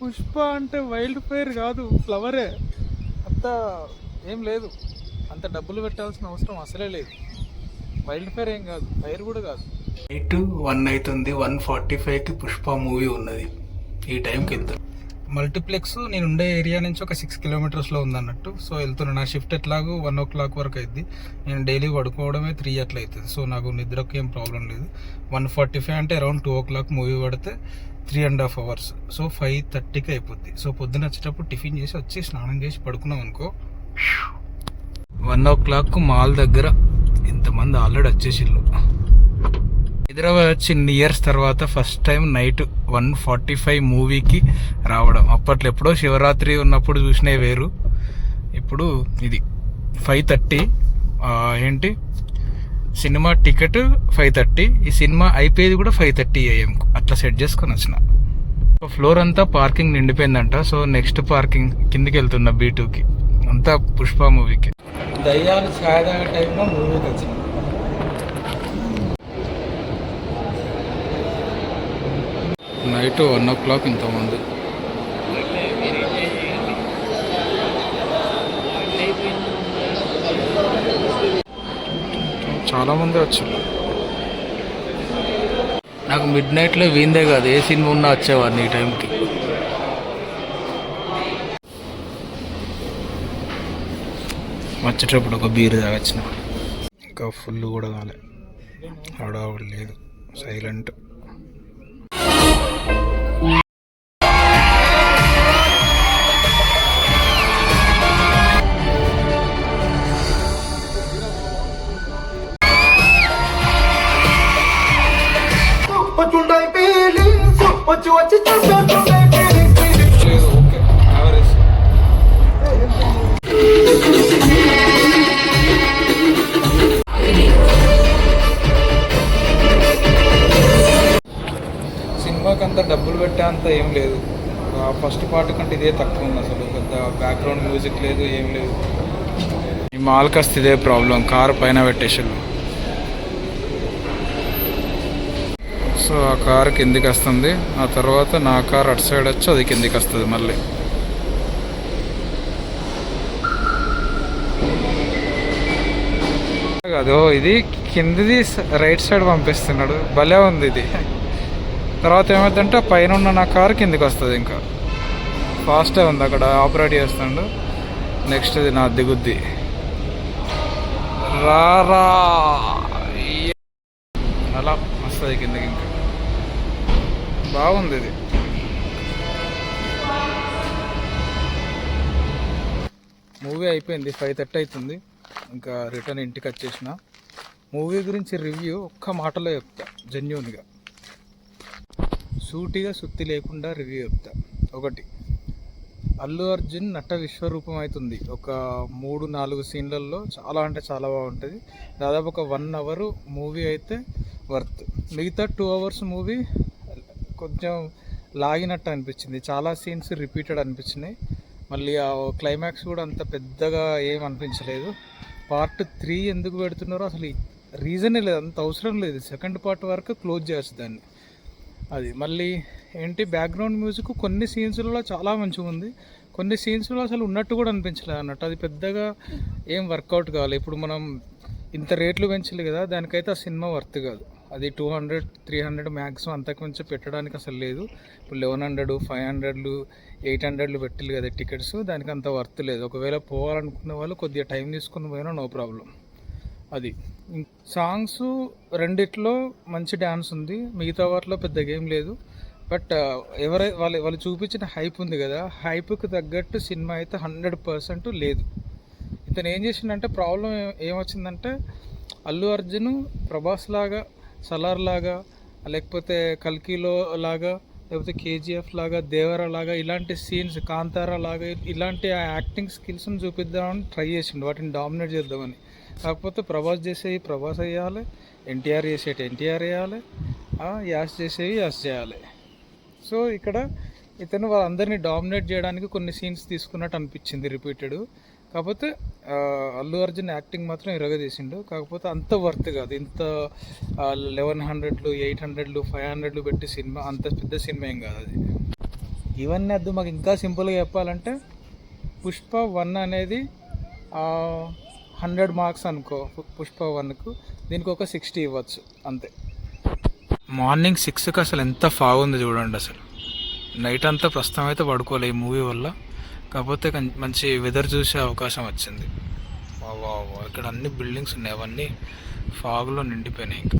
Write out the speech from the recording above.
పుష్ప అంటే wild fire కాదు ఫ్లవరే. అంత ఏం లేదు. అంత డబ్బులు పెట్టాల్సిన అవసరం అసలే లేదు. వైల్డ్ ఫైర్ ఏం కాదు ఫైర్ కూడా కాదు. నైట్ వన్ అవుతుంది వన్ ఫార్టీ ఫైవ్కి పుష్ప మూవీ ఉన్నది. ఈ టైంకి వెళ్తాను మల్టీప్లెక్స్ నేను ఉండే ఏరియా నుంచి ఒక సిక్స్ కిలోమీటర్స్లో ఉందన్నట్టు. సో వెళ్తున్నా నా షిఫ్ట్ ఎట్లాగో వన్ ఓ క్లాక్ వరకు అయింది నేను డైలీ పడుకోవడమే త్రీ అట్లా అవుతుంది సో నాకు నిద్రకు ఏం ప్రాబ్లం లేదు. వన్ ఫార్టీ ఫైవ్ అంటే around two o'clock movie పడితే three and half hours. So five థర్టీకి అయిపోద్ది. సో పొద్దున వచ్చేటప్పుడు టిఫిన్ చేసి వచ్చి స్నానం చేసి పడుకున్నాం అనుకో. వన్ ఓ క్లాక్ మాల్ దగ్గర ఇంతమంది ఆల్రెడీ వచ్చేసిళ్ళు. హైదరాబాద్ వచ్చి ఇయర్స్ తర్వాత first time night one forty five మూవీకి రావడం. అప్పట్లో ఎప్పుడో శివరాత్రి ఉన్నప్పుడు చూసినవి వేరు. ఇప్పుడు ఇది ఫైవ్ థర్టీ. ఏంటి? సినిమా టికెట్ ఫైవ్ థర్టీ. ఈ సినిమా అయిపోయేది కూడా ఫైవ్ థర్టీ ఏఎం అట్లా సెట్ చేసుకొని వచ్చిన. ఫ్లోర్ అంతా పార్కింగ్ నిండిపోయిందంట. సో నెక్స్ట్ పార్కింగ్ కిందికి వెళ్తున్నా బీ టూకి. అంతా పుష్ప మూవీకి. దయ్యాలు ఛాయ్ తాగే టైంలో మూవీకి వచ్చిన నైట్ వన్ ఓ క్లాక్ ఇంతమంది చాలామంది వచ్చారు. నాకు మిడ్ నైట్లో వీందే కాదు ఏ సినిమా ఉన్నా వచ్చేవాడిని ఈ టైంకి వచ్చేటప్పుడు ఒక బీర్ తాగొచ్చిన. ఇంకా ఫుల్ కూడా కాలే. హడావుడు లేదు. సైలెంట్ వచ్చి వచ్చి ఓకే సినిమాకి అంత డబ్బులు పెట్టే అంత ఏం లేదు. ఫస్ట్ పార్ట్ కంటే ఇదే తక్కువ ఉంది అసలు. పెద్ద బ్యాక్గ్రౌండ్ మ్యూజిక్ లేదు ఏం లేదు. ఈ మాల్కి వస్తే ఇదే ప్రాబ్లం కార్ పైన పెట్టేసారు సో ఆ కార్ కిందికి వస్తుంది ఆ తర్వాత నా కార్ అటు సైడ్ వచ్చి అది కిందికి వస్తుంది మళ్ళీ. కాదు ఇది కిందిది రైట్ సైడ్ పంపిస్తున్నాడు. భలే ఉంది ఇది. తర్వాత ఏమైందంటే పైన ఉన్న నా కార్ కిందికి వస్తుంది ఇంకా. ఫాస్టే ఉంది అక్కడ ఆపరేట్ చేస్తున్నాడు నెక్స్ట్ ఇది నా దిగుద్ది. రారా! అలా వస్తుంది కిందకి ఇంకా. బాగుంది ఇది. మూవీ అయిపోయింది ఫైవ్ థర్టీ అవుతుంది ఇంకా రిటర్న్ ఇంటికి వచ్చేసిన. మూవీ గురించి రివ్యూ ఒక్క మాటలో చెప్తా జెన్యున్గా సూటిగా సుత్తి లేకుండా రివ్యూ చెప్తా. ఒకటి అల్లు అర్జున్ నట విశ్వరూపం అవుతుంది. ఒక మూడు నాలుగు సీన్లలో చాలా అంటే చాలా బాగుంటుంది. దాదాపు ఒక వన్ అవర్ మూవీ అయితే వర్త్ మిగతా టూ అవర్స్ మూవీ కొంచెం లాగినట్టు అనిపించింది. చాలా సీన్స్ రిపీటెడ్ అనిపించినాయి. మళ్ళీ ఆ క్లైమాక్స్ కూడా అంత పెద్దగా ఏం అనిపించలేదు. పార్ట్ త్రీ ఎందుకు పెడుతున్నారో అసలు రీజనే లేదు. అంత అవసరం లేదు. సెకండ్ పార్ట్ వరకు క్లోజ్ చేయొచ్చు దాన్ని. అది మళ్ళీ ఏంటి బ్యాక్గ్రౌండ్ మ్యూజిక్ కొన్ని సీన్స్లలో చాలా మంచిగా ఉంది. కొన్ని సీన్స్లో అసలు ఉన్నట్టు కూడా అనిపించలేదు అన్నట్టు. అది పెద్దగా ఏం వర్కౌట్ కావాలి ఇప్పుడు మనం ఇంత రేట్లు పెంచలేదు కదా దానికైతే ఆ సినిమా వర్త్ కాదు. అది two hundred three hundred maximum అంతకుమించి పెట్టడానికి అసలు లేదు. ఇప్పుడు లెవెన్ హండ్రెడ్ ఫైవ్ హండ్రెడ్లు ఎయిట్ హండ్రెడ్లు పెట్టిల్లు కదా టికెట్స్ దానికి అంత వర్త్ లేదు. ఒకవేళ పోవాలనుకునే వాళ్ళు కొద్దిగా టైం తీసుకుని పోయినా నో ప్రాబ్లం అది. సాంగ్స్ రెండిట్లో మంచి డ్యాన్స్ ఉంది. మిగతా వాటిలో పెద్ద గేమ్ లేదు. బట్ ఎవరై వాళ్ళు వాళ్ళు చూపించిన హైప్ ఉంది కదా హైప్కి తగ్గట్టు సినిమా అయితే హండ్రెడ్ పర్సెంట్ లేదు. ఇతను ఏం చేసిండంటే ప్రాబ్లం ఏమొచ్చిందంటే అల్లు అర్జున్ ప్రభాస్ లాగా సలార్ లాగా లేకపోతే కల్కిలో లాగా లేకపోతే కేజీఎఫ్ లాగా దేవర లాగా ఇలాంటి సీన్స్ కాంతారా లాగా ఇలాంటి యాక్టింగ్ స్కిల్స్ని చూపిద్దామని ట్రై చేసిండు. వాటిని డామినేట్ చేద్దామని. కాకపోతే ప్రభాస్ చేసేవి ప్రభాస్ వేయాలి ఎన్టీఆర్ చేసేటి ఎన్టీఆర్ వేయాలి యాస్ చేసేవి యాస్ చేయాలి. సో ఇక్కడ ఇతను వాళ్ళందరినీ డామినేట్ చేయడానికి కొన్ని సీన్స్ తీసుకున్నట్టు అనిపించింది రిపీటెడ్ కాకపోతే అల్లు అర్జున్ యాక్టింగ్ మాత్రం ఇరగదీసిండు కాకపోతే అంత వర్త్ కాదు. ఇంత లెవెన్ హండ్రెడ్లు ఎయిట్ హండ్రెడ్లు ఫైవ్ హండ్రెడ్లు పెట్టి సినిమా అంత పెద్ద సినిమా ఏం కాదు అది. ఇవన్నీ వద్దు మాకు ఇంకా సింపుల్గా చెప్పాలంటే పుష్ప వన్ అనేది హండ్రెడ్ మార్క్స్ అనుకో పుష్ప వన్కు దీనికి ఒక సిక్స్టీ ఇవ్వచ్చు అంతే. మార్నింగ్ సిక్స్కి అసలు ఎంత ఫాగ్ ఉంది చూడండి అసలు. నైట్ అంతా ప్రస్తుతం అయితే పడుకోలే ఈ మూవీ వల్ల. కాకపోతే మంచి వెదర్ చూసే అవకాశం వచ్చింది. ఇక్కడ అన్ని బిల్డింగ్స్ ఉన్నాయి. అవన్నీ ఫాగ్లో నిండిపోయినాయి ఇంకా.